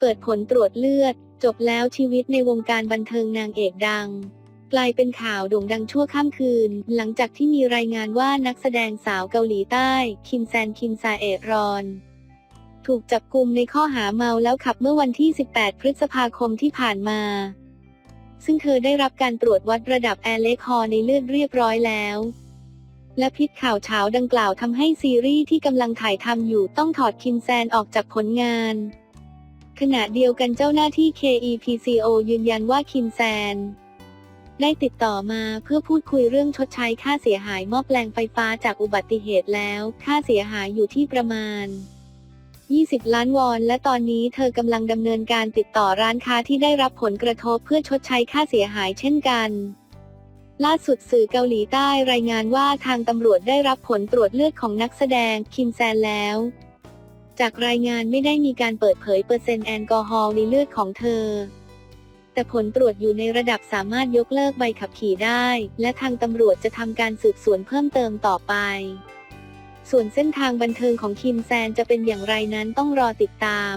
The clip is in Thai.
เปิดผลตรวจเลือด จบแล้วชีวิตในวงการบันเทิงนางเอกดัง กลายเป็นข่าวโด่งดังชั่วข้ามคืน หลังจากที่มีรายงานว่านักแสดงสาวเกาหลีใต้ คิมแซนคิมซาเอรอน ถูกจับกลุมในข้อหาเมาแล้วขับเมื่อวันที่ 18 พฤษภาคมที่ผ่านมา ซึ่งเธอได้รับการตรวจวัดระดับแอลเลคอในเลือดเรียบร้อยแล้วและพิษข่าวเช้าดังกล่าวทำให้ซีรีส์ที่กำลังถ่ายทำอยู่ต้องถอดคิมแซนออกจากผลงาน ขณะเดียวกันเจ้าหน้าที่ KEPCO ยืนยันว่าคิมแซน ได้ติดต่อมาเพื่อพูดคุยเรื่องชดใช้ค่าเสียหายม้อแปลงไฟฟ้าจากอุบัติเหตุแล้ว ค่าเสียหายอยู่ที่ประมาณ 20 ล้านวอน และตอนนี้เธอกำลังดำเนินการติดต่อร้านค้าที่ได้รับผลกระทบเพื่อชดใช้ค่าเสียหายเช่นกันล่าสุดสื่อเกาหลีใต้รายงานว่าทางตำรวจได้รับผลตรวจเลือดของนักแสดงคิมแซนแล้ว จากรายงานไม่ได้มีการเปิดเผยเปอร์เซ็นต์แอลกอฮอล์ในเลือดของเธอ แต่ผลตรวจอยู่ในระดับสามารถยกเลิกใบขับขี่ได้ และทางตำรวจจะทำการสืบสวนเพิ่มเติมต่อไป ส่วนเส้นทางบันเทิงของคิมแซนจะเป็นอย่างไรนั้นต้องรอติดตาม